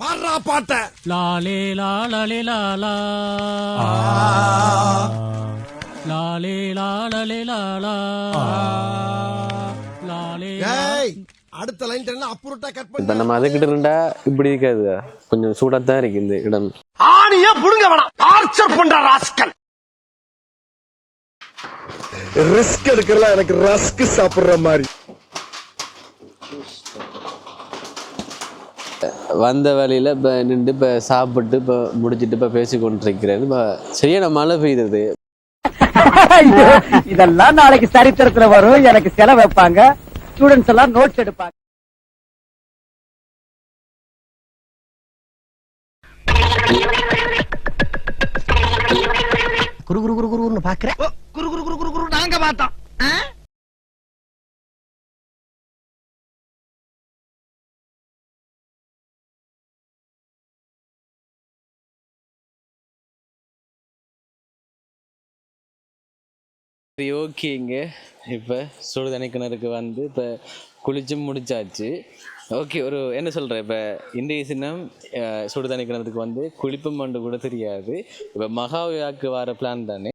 பாடுறா பாட்ட. லாலே லாலே லாலா லாலே லாலே லாலா லாலே ஏய் அடுத்த லைன் என்ன அப்புறட்டா கட் இப்ப பண்ணி நம்ம அதுக்கிட்ட இருந்தா இப்படி இருக்காது. கொஞ்சம் சூடாத்தான் இருக்கு இந்த இடம். ஆணிய புடுங்க வேணாம். ஆர்ச்சர் பண்ற ராஸ்கல். ரிஸ்க் எடுக்கிறலாம் எனக்கு ரஸ்க் சாப்பிடுற மாதிரி. வந்த வேலையில இப்ப நின்று இப்ப சாப்பிட்டு இப்ப முடிச்சிட்டு இப்ப பேசி கொண்டிருக்கிறேன். இப்ப சரியான மழை பெய்யுது. ஐயோ, இதெல்லாம் நாளைக்கு சரித்திரத்துல வரும். எனக்கு செலவு வைப்பாங்க. ஸ்டூடெண்ட்ஸ் எல்லாம் நோட்ஸ் எடுப்பாங்க. குரு குரு குரு குருன்னு பாக்குறேன் குரு குரு குரு குரு குரு நாங்க பார்த்தோம். சரி ஓகேங்க. இப்போ சுடு கிணறுக்கு வந்து இப்போ குளிச்சு முடிச்சாச்சு. ஓகே ஒரு என்ன சொல்கிறேன் இப்போ இன்றைய சின்னம் சுடு சுடுதண்ணி கிணறுக்கு வந்து குளிப்பும் மண்டு கூட தெரியாது. இப்போ மகாவியாக்கு வர பிளான் தானே.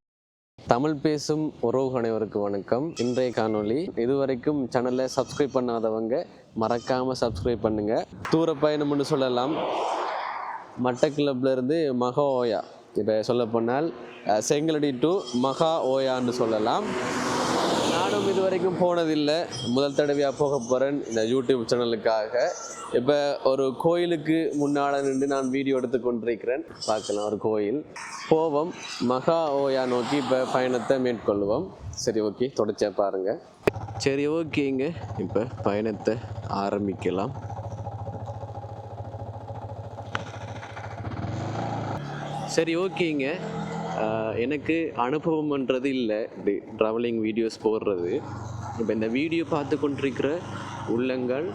தமிழ் பேசும் உறவு அனைவருக்கு வணக்கம். இன்றைய காணொளி இதுவரைக்கும் சேனலை சப்ஸ்கிரைப் பண்ணாதவங்க மறக்காமல் சப்ஸ்கிரைப் பண்ணுங்கள் தூர பயணம்னு சொல்லலாம். மட்டக்கிளப்ல இருந்து மகா ஓயா. இப்போ சொல்ல போனால் செங்கலடி டு மகா ஓயான்னு சொல்லலாம். நானும் இது வரைக்கும் போனதில்லை. முதல் தடவையாக போக போகிறேன் இந்த யூடியூப் சேனலுக்காக இப்போ ஒரு கோயிலுக்கு முன்னால் நின்று நான் வீடியோ எடுத்து கொண்டிருக்கிறேன். பார்க்கலாம் ஒரு கோயில். போவோம். மகா ஓயா நோக்கி இப்போ பயணத்தை மேற்கொள்வோம். சரி ஓகே. தொடர்ச்சியாக பாருங்கள் சரி ஓகேங்க. இப்போ பயணத்தை ஆரம்பிக்கலாம். சரி ஓகேங்க. எனக்கு அனுபவம்ன்றது இல்லை. இது ட்ராவலிங் வீடியோஸ் போடுறது. இப்போ இந்த வீடியோ பார்த்து கொண்டிருக்கிற உள்ளங்கள்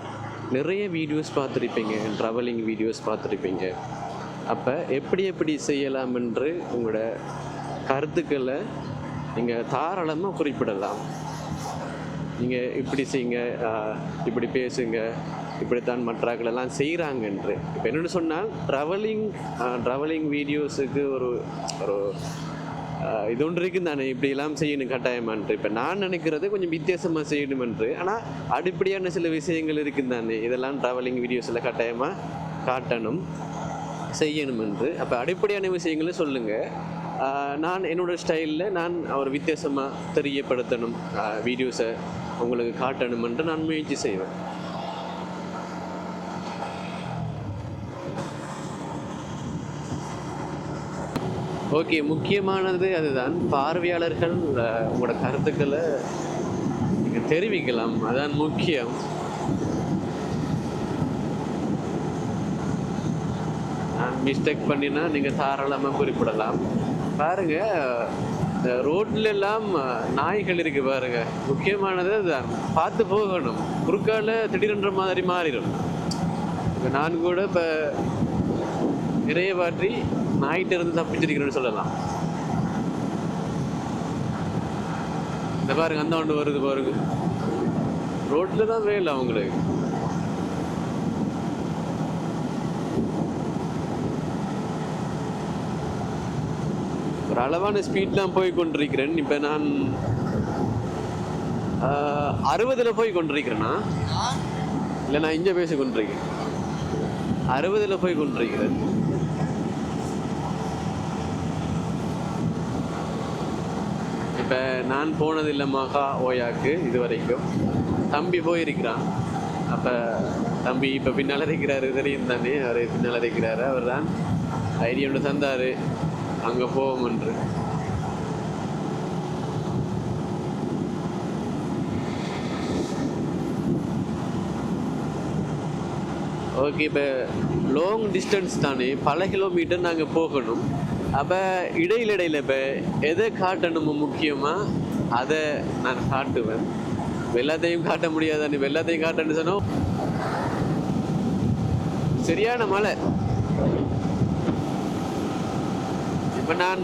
நிறைய வீடியோஸ் பார்த்துருப்பீங்க. ட்ராவலிங் வீடியோஸ் பார்த்துருப்பீங்க. அப்போ எப்படி எப்படி செய்யலாம் என்று உங்களோட கருத்துக்களை நீங்கள் தாராளமாக குறிப்பிடலாம். நீங்கள் இப்படி செய்யுங்க இப்படி பேசுங்க. இப்படித்தான் மற்றாக்கள் எல்லாம் செய்கிறாங்க என்று இப்போ என்னென்னு சொன்னால் ட்ராவலிங் ட்ராவலிங் வீடியோஸுக்கு ஒரு ஒரு இது ஒன்று இருக்குது தானே இப்படியெல்லாம் செய்யணும் கட்டாயமான்ட்டு இப்போ நான் நினைக்கிறது கொஞ்சம் வித்தியாசமாக செய்யணும் என்று ஆனால் அடிப்படையான சில விஷயங்கள் இருக்குது தானே இதெல்லாம் ட்ராவலிங் வீடியோஸில் கட்டாயமாக காட்டணும் செய்யணும் என்று அப்போ அடிப்படையான விஷயங்களை சொல்லுங்கள் நான் என்னோடய ஸ்டைலில் நான் அவர் வித்தியாசமாக தெரியப்படுத்தணும் வீடியோஸை உங்களுக்கு காட்டணும் என்று நான் முயற்சி செய்வேன். ஓகே முக்கியமானது அதுதான். பார்வையாளர்கள் உங்களோட கருத்துக்களை நீங்கள் தெரிவிக்கலாம். அதான் முக்கியம். நான் மிஸ்டேக் பண்ணினா நீங்கள் தாராளமாக குறிப்பிடலாம். பாருங்கள் இந்த ரோட்ல எல்லாம் நாய்கள் இருக்கு பாருங்க. முக்கியமானது அதுதான். பார்த்து போகணும். குறுக்கால திடீரென்ற மாதிரி மாறிடும். இப்போ நான் கூட இப்போ நிறைய வாட்டி நாய்கிட்ட இருந்து தப்பிச்சிருக்கிறேன்னு சொல்லலாம். இந்த பாருங்க அந்த ஒன்று வருது பாருங்க. ரோட்ல தான் வேலை அவங்களுக்கு. ஒரு அளவான ஸ்பீட்லாம் போய் கொண்டிருக்கிறேன். இப்போ நான் அறுபதில் போய் கொண்டிருக்கிறேனா? இல்லை நான் இங்கே பேசி கொண்டிருக்கேன் அறுபதில் போய் கொண்டிருக்கிறேன். இப்போ நான் போனதில்லை மகா ஓயாக்கு இது வரைக்கும் தம்பி போயிருக்கிறான். அப்போ தம்பி இப்போ பின்னால் இருக்கிறாரு தெரியும் தானே? அவர் பின்னால் இருக்கிறாரு. அவர் தான் ஐடியா ஒன்று தந்தார். அங்கே போவோம் என்று. ஓகே இப்போ லாங் டிஸ்டன்ஸ் தானே? பல கிலோமீட்டர் நாங்கள் போகணும். அப்போ இடையில இடையில இப்போ எதை காட்டணுமோ முக்கியமாக அதை நான் காட்டுவேன். எல்லாத்தையும் காட்ட முடியாதானே நீ எல்லாத்தையும் காட்டணும்னு சொன்னோம் சரியான மழை. இப்போ நான்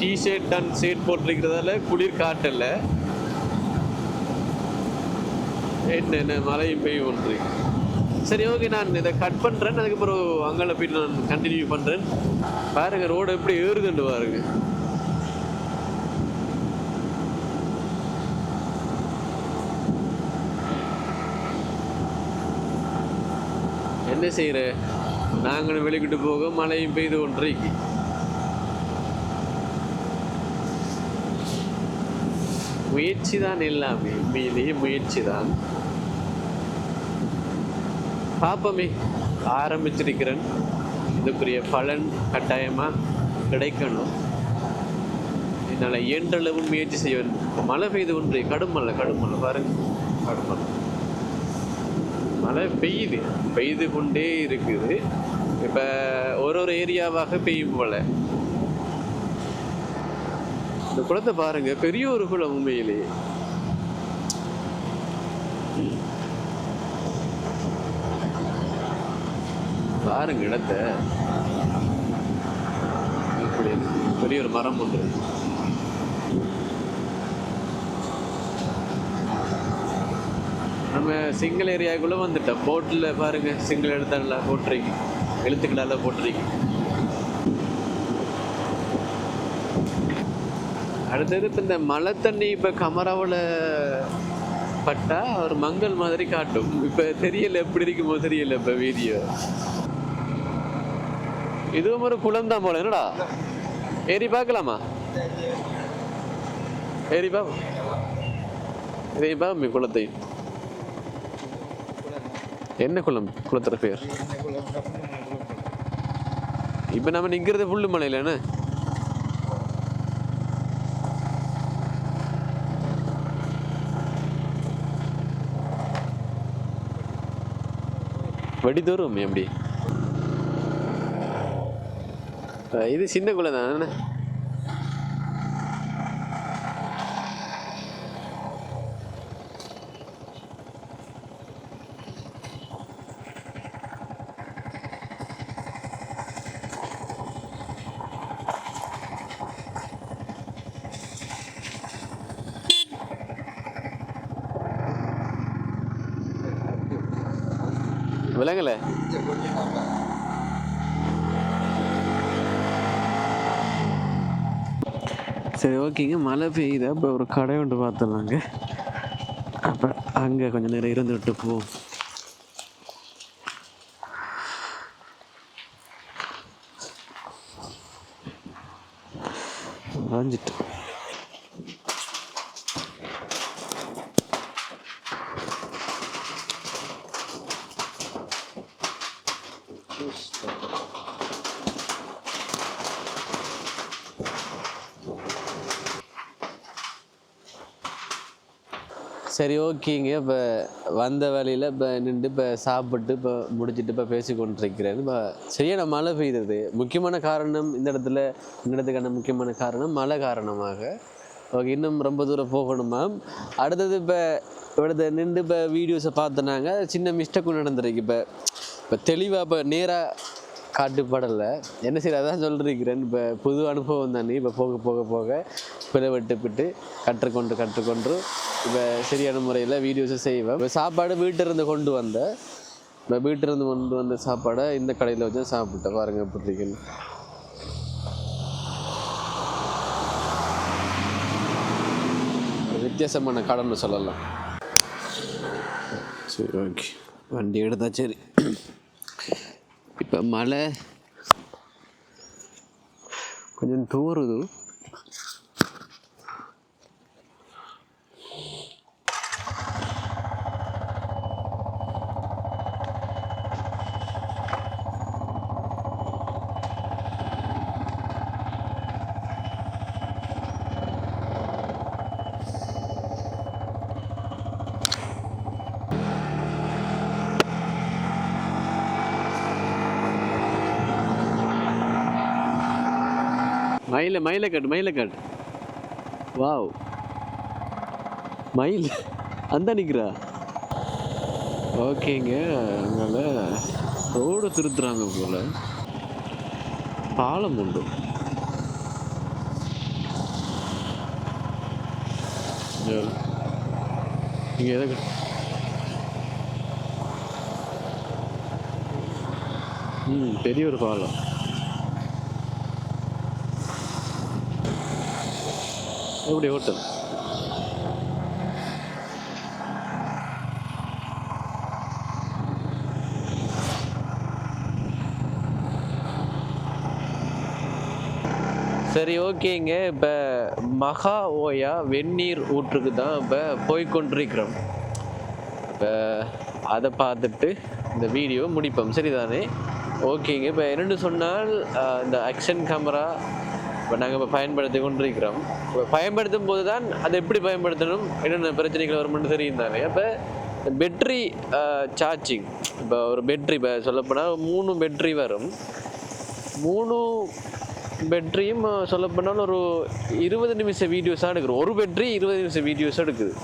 டிஷர்ட் அண்ட் ஷர்ட் போட்டிருக்கிறதால குளிர் காட்டல. என்ன என்ன மழையும் பெய்யும் ஒன்று சரி ஓகே நான் இதை கட் பண்ணுறேன் அதுக்கப்புறம் அங்கே போயிட்டு நான் கண்டினியூ பண்ணுறேன் பாருங்க ரோடு எப்படி ஏறுதுன்னு பாருங்க. என்ன செய்யற நாங்களும் வெளிக்கிட்டு போக மழையும் பெய்து ஒன்றைக்கு முயற்சி தான் எல்லாமே. உண்மையிலேயே முயற்சி தான். பார்ப்போமே ஆரம்பிச்சிருக்கிறேன். இதுக்குரிய பலன் கட்டாயமாக கிடைக்கணும். என்னால் இயன்றளவு முயற்சி செய்ய வேண்டும். இப்போ மழை பெய்து ஒன்று கடும் மழை கடும் மழை. பாருங்க கடும் மழை. மழை பெய்யுது பெய்து கொண்டே இருக்குது. இப்போ ஒரு ஒரு ஏரியாவாக பெய்யும் போல. இந்த குளத்தை பாருங்கள் பெரிய ஒரு குளம் உண்மையிலேயே பாருங்க இடத்த. இப்படி பெரிய ஒரு மரம் ஒன்று நம்ம சிங்கிள் ஏரியாக்குள்ள வந்துட்டோம். போட்டில் பாருங்க சிங்கிள் எழுத்தால போட்டுறீங்க எழுத்துக்களால போட்டுறீங்க அடுத்தது இப்போ இந்த மழை தண்ணி இப்போ கமராவில் பட்டா ஒரு மங்கள் மாதிரி காட்டும். இப்போ தெரியல எப்படி இருக்குமோ தெரியல இப்போ வீடியோ. இதுவும் ஒரு குளம் தான் போல. என்னடா? ஏறி பார்க்கலாமா? ஏறி பா இதையும் பா குளத்தை. என்ன குளம்? குளத்துற பேர் இப்ப நம்ம நிக்கிறது புல்லு மலையில என்ன? வடி எப்படி இது சின்ன குழந்தை தானே என்ன விலங்கல சரி ஓகேங்க மழை பெய்யுது. அப்போ ஒரு கடை ஒன்று பார்த்துடலாங்க. அப்போ அங்கே கொஞ்சம் நேரம் இருந்துவிட்டு போவோம் வரைஞ்சிட்டு சரி ஓகேங்க. இப்போ வந்த வேலையில் இப்போ நின்று இப்போ சாப்பிட்டு இப்போ முடிச்சுட்டு இப்போ பேசி கொண்டிருக்கிறேன் இப்போ சரியான மழை பெய்தது. முக்கியமான காரணம் இந்த இடத்துல இந்த இடத்துக்கான முக்கியமான காரணம் மழை காரணமாக. ஓகே இன்னும் ரொம்ப தூரம் போகணுமா அடுத்தது இப்போ இவ்வளோத நின்று இப்போ வீடியோஸை பார்த்தனாங்க சின்ன மிஸ்டேக்கும் நடந்துருக்கு. இப்போ இப்போ தெளிவாக இப்போ நேராக காட்டுப்படலை. என்ன சரி அதான் சொல்லிருக்கிறேன். இப்போ புது அனுபவம் தானே. இப்போ போக போக போக. பிளவிட்டுப்பிட்டு கற்றுக்கொண்டு கற்றுக்கொண்டு இப்போ சரியான முறையில் வீடியோஸை செய்வேன். இப்போ சாப்பாடு வீட்டிலிருந்து கொண்டு வந்தேன் இப்போ வீட்டிலிருந்து கொண்டு வந்த சாப்பாடை இந்த கடையில் வச்சு சாப்பிட்டேன். பாருங்க எப்படி இருக்குன்னு வித்தியாசமான கடைன்னு சொல்லலாம். சரி ஓகே. வண்டி எடுத்தா சரி. இப்போ மழை கொஞ்சம் தூறுது. மயில மயில காட்டு மயில காட்டு. வாவ். மயில் அந்த நிற்கிறா ஓகேங்க அதனால் ரோடு திருத்துறாங்க போல். பாலம் உண்டு. இங்கே எதை ம் பெரிய ஒரு பாலம். எப்படி ஹோட்டல் சரி ஓகேங்க இப்போ மகா ஓயா வெந்நீர் ஊற்றுக்கு தான் இப்போ போய்கொண்டிருக்கிறோம் இப்போ அதை பார்த்துட்டு இந்த வீடியோ முடிப்போம். சரிதானே? ஓகேங்க இப்போ என்னென்னு சொன்னால் இந்த ஆக்ஷன் கேமரா இப்போ நாங்கள் இப்போ பயன்படுத்தி கொண்டிருக்கிறோம். இப்போ பயன்படுத்தும் போது தான் அதை எப்படி பயன்படுத்தணும்? என்னென்ன பிரச்சனைகள் வரும்னு தெரியும் தானே. அப்போ பெட்ரி சார்ஜிங் இப்போ ஒரு பெட்ரி இப்போ சொல்லப்போனால் மூணு பெட்ரி வரும். மூணு பெட்ரியும் சொல்லப்போனால் ஒரு இருபது நிமிஷம் வீடியோஸாக எடுக்கிறோம். ஒரு பெட்ரி இருபது நிமிஷம் வீடியோஸ் எடுக்குது.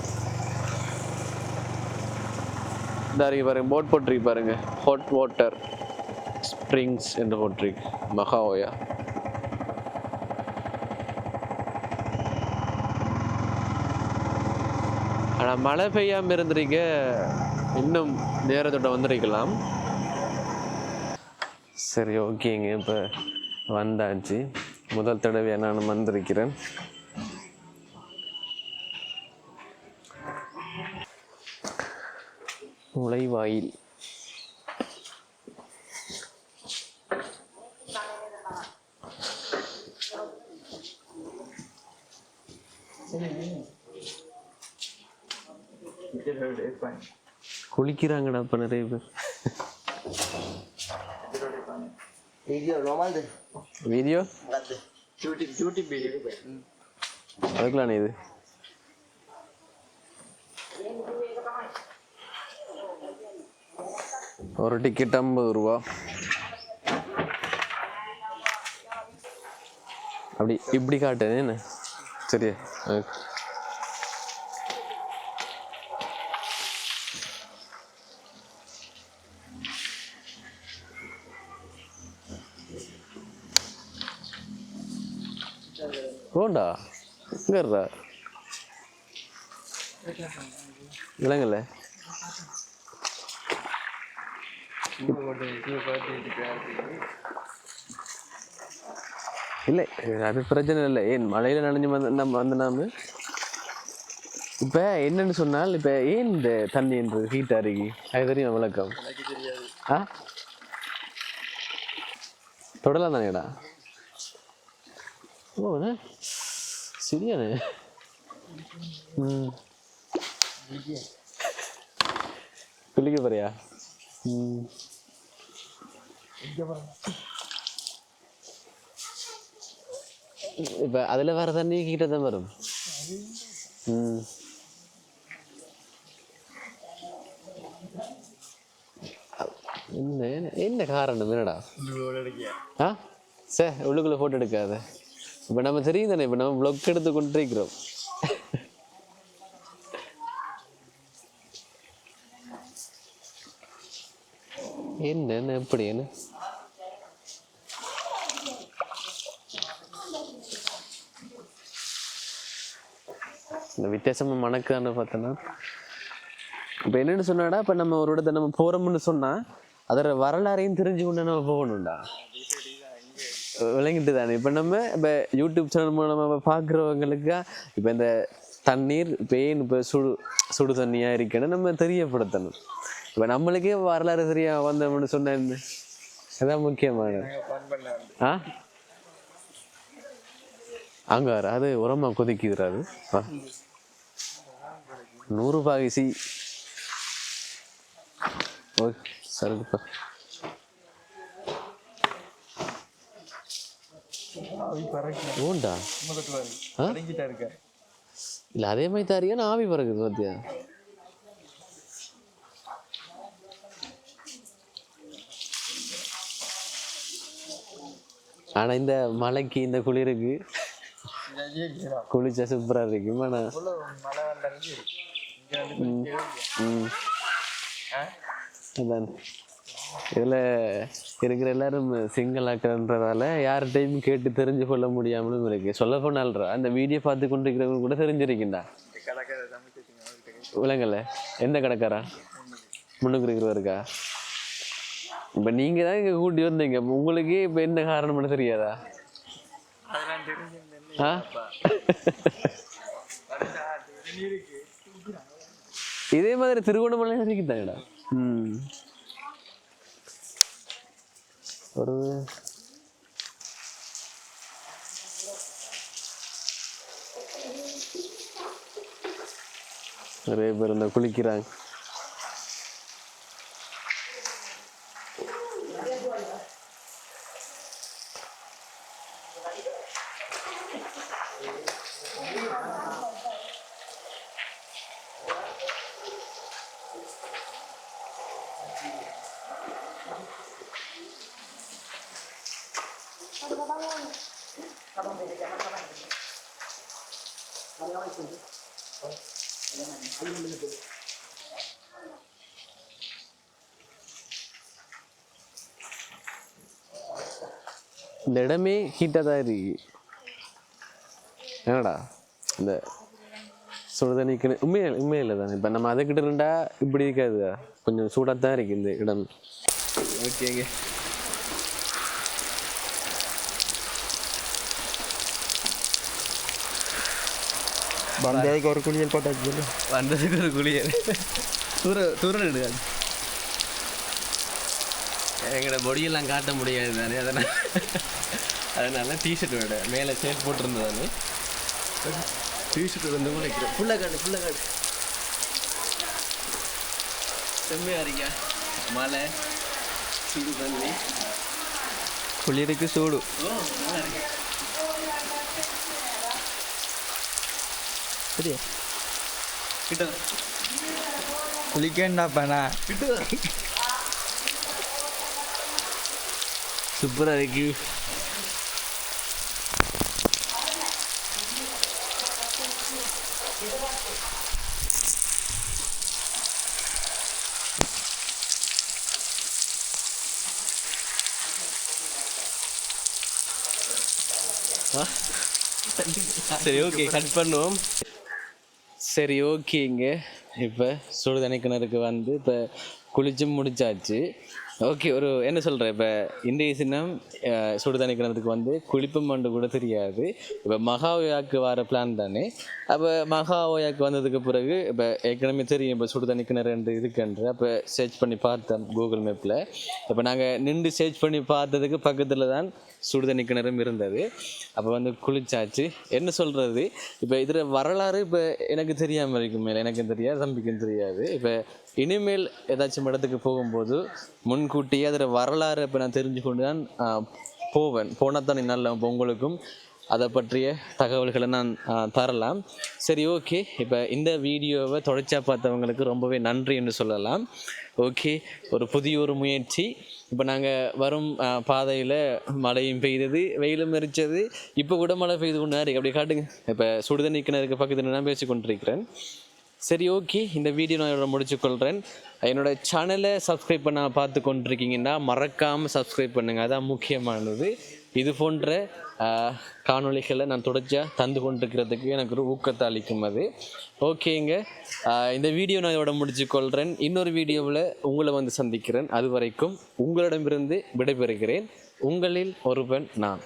இந்த பாருங்கள் பாருங்க போட் போட்டிருக்கு பாருங்கள் ஹாட் வாட்டர் ஸ்ப்ரிங்ஸ் என்று போட்டிருக்கு. மகாஓயா ஆனால் மழை பெய்யாமல் இருந்திருக்க இன்னும் நேரத்தோட வந்திருக்கலாம். சரி ஓகேங்க. இப்போ வந்தாச்சு. முதல் தடவை நான் வந்திருக்கிறேன். நுழைவாயில். குளிக்கிறாங்கடா அப்ப நிறைய பேர். Video Enggak deh. Cuti cuti video. அதுக்குலாம் இது. ஒரு டிக்கெட் ஐம்பது ரூபா. அப்படி இப்படி காட்டுது என்ன? சரியா இங்க இருடா விலங்கல்ல இல்லை அது பிரச்சனை இல்லை. ஏன் மழையில நனைஞ்சு வந்து நம்ம வந்து நாம? இப்போ என்னன்னு சொன்னால் இப்போ ஏன் இந்த தண்ணி என்று ஹீட் அருகி அது தெரியும் விளக்கம். ஆ? தொடலாம் தானேடா. ஓ குளிக்க போறியா ம் இப்ப அதுல வர தண்ணி கிட்ட தான் வரும் என்ன என்ன காரணம் என்னடா ஆ சே உள்ளுக்குள்ள போட்டோ எடுக்காத இப்ப நம்ம தெரியும் தானே இப்ப நம்ம ப்ளொக் எடுத்து கொண்டிருக்கிறோம். என்ன எப்படி என்ன? இந்த வித்தியாசமா மணக்கான்னு பார்த்தோன்னா இப்போ என்னன்னு சொன்னாடா? இப்போ நம்ம ஒரு இடத்த நம்ம போறோம்னு சொன்னா அதோட வரலாறையும் தெரிஞ்சு கொண்டு நம்ம போகணும்டா. விளங்கிட்டு தானே இப்போ நம்ம இப்போ யூடியூப் சேனல் மூலமாக பார்க்குறவங்களுக்கு இப்போ இந்த தண்ணீர் ஏன் இப்போ சுடு சுடு தண்ணியாக இருக்குன்னு நம்ம தெரியப்படுத்தணும். இப்போ நம்மளுக்கே வரலாறு சரியா வந்தோம்னு சொன்ன என்ன? அதான் முக்கியமானது. ஆ? அங்க வர அது உரமா கொதிக்குதுடா அது. ஆ. நூறு பாகிசி ஓ சருக்குப்பா ஊண்டா ஆ? இல்ல அதே மாதிரி தாரியா? நான் ஆவி பறக்குது பாத்தியா? ஆனா இந்த மழைக்கு இந்த குளிருக்கு குளிச்சா சூப்பரா இருக்கு. ஆனா Malah mandang diri. ம். அதான். இதுல இருக்கிற எல்லாரும் சிங்களாக்கிறன்றதால யார்கிட்டையும் கேட்டு தெரிஞ்சு கொள்ள முடியாமலும் இருக்கு. சொல்ல போனால்ரா அந்த வீடியோ பார்த்து கொண்டிருக்கிறவங்க கூட தெரிஞ்சிருக்கீங்களா? Kadang-kadang விலங்கல்ல? எந்த கடைக்காரா? முன்னுக்கு இருக்கிறவருக்கா? இப்போ நீங்கள் தான் இங்கே கூட்டி வந்தீங்க. உங்களுக்கு உங்களுக்கே இப்போ என்ன காரணம்னு தெரியாதா? ஆ? இதே மாதிரி திருவண்ணாமலை இருக்குதாங்கடா ம். ஒரு நிறைய பேர் இந்த குளிக்கிறாங்க. இந்த இடமே ஹீட்டாக தான் இருக்கு. என்னடா? இந்த சுடுதண்ணிக்கு உண்மையே இல்லை தானே? இப்போ நம்ம அதை கிட்ட இருந்தால் இப்படி இருக்காது கொஞ்சம் சூடாக தான் இருக்கு இந்த இடம். ஓகேங்க பந்தாய்க்கு ஒரு குளியல் போட்டாச்சு வந்ததுக்கு ஒரு குளியல். தூர தூரம் எடுக்காது. எங்களோட பொடியெல்லாம் காட்ட முடியாது தானே அதனால் அதனால டிஷர்ட் விட மேலே ஷர்ட் போட்டிருந்ததானே. டிஷர்ட் வந்து நினைக்கிறேன் ஃபுல்லாக காட்டு ஃபுல்லாக காட்டு செம்மையாக இருக்கா? மழை சுடு தண்ணி. குளிருக்கு சூடு. ஓ நல்லா இருக்கு? சரியா கிட்ட குளிக்கண்டாப்பா நான் சூப்பராக இருக்கு? சரி ஓகே கட் பண்ணுவோம் சரி ஓகேங்க. இப்போ சுடுதண்ணி கிணறுக்கு வந்து இப்போ குளிச்சு முடிச்சாச்சு. ஓகே ஒரு என்ன சொல்கிறேன் இப்போ இன்றைய சின்னம் சுடுதண்ணி கிணறுக்கு வந்து குளிப்பும் மண்டு கூட தெரியாது. இப்போ மகாவியாக்கு வர பிளான் தானே? அப்போ மகாவியாக்கு வந்ததுக்கு பிறகு இப்போ ஏற்கனவே தெரியும் இப்போ சுடுதண்ணி கிணறு என்று இருக்குன்ற. அப்போ சர்ச் பண்ணி பார்த்தோம் கூகுள் மேப்பில் இப்போ நாங்கள் நின்று சர்ச் பண்ணி பார்த்ததுக்கு பக்கத்தில் தான் சுடுதண்ணி கிணறும் இருந்தது. அப்போ வந்து குளிச்சாச்சு. என்ன சொல்கிறது இப்போ இதில் வரலாறு இப்போ எனக்கு தெரியாமல் இருக்கும் மேலே எனக்கும் தெரியாது தம்பிக்கும் தெரியாது. இப்போ இனிமேல் ஏதாச்சும் இடத்துக்கு போகும்போது முன்கூட்டியே அதில் வரலாறு இப்போ நான் தெரிஞ்சு கொண்டு தான் போவேன். போனால் தான் நல்ல இப்போ உங்களுக்கும் அதை பற்றிய தகவல்களை நான் தரலாம். சரி ஓகே. இப்போ இந்த வீடியோவை தொடர்ச்சியாக பார்த்தவங்களுக்கு ரொம்பவே நன்றி என்று சொல்லலாம். ஓகே ஒரு புதிய ஒரு முயற்சி. இப்போ நாங்கள் வரும் பாதையில் மழையும் பெய்தது வெயிலும் எரிச்சது. இப்போ கூட மழை பெய்து கொண்டு இருக்கு. அப்படி காட்டுங்க. இப்போ சுடுதண்ணி கிணறுக்கு பக்கத்தில் நான் பேசி கொண்டிருக்கிறேன் சரி ஓகே. இந்த வீடியோ நான் இதோட முடிச்சுக்கொள்கிறேன் என்னோட சேனலை சப்ஸ்கிரைப் பண்ண பார்த்து கொண்டிருக்கீங்கன்னா மறக்காமல் சப்ஸ்கிரைப் பண்ணுங்கள் அதான் முக்கியமானது. இது போன்ற காணொலிகளை காணொளிகளை நான் தொடர்ச்சியாக தந்து கொண்டிருக்கிறதுக்கு எனக்கு ஒரு ஊக்கத்தை அளிக்கும் அது. ஓகேங்க. இந்த வீடியோ நான் இதோட முடிச்சுக்கொள்கிறேன் இன்னொரு வீடியோவில் உங்களை வந்து சந்திக்கிறேன். அது வரைக்கும் உங்களிடமிருந்து விடைபெறுகிறேன். உங்களில் ஒருவன் நான்.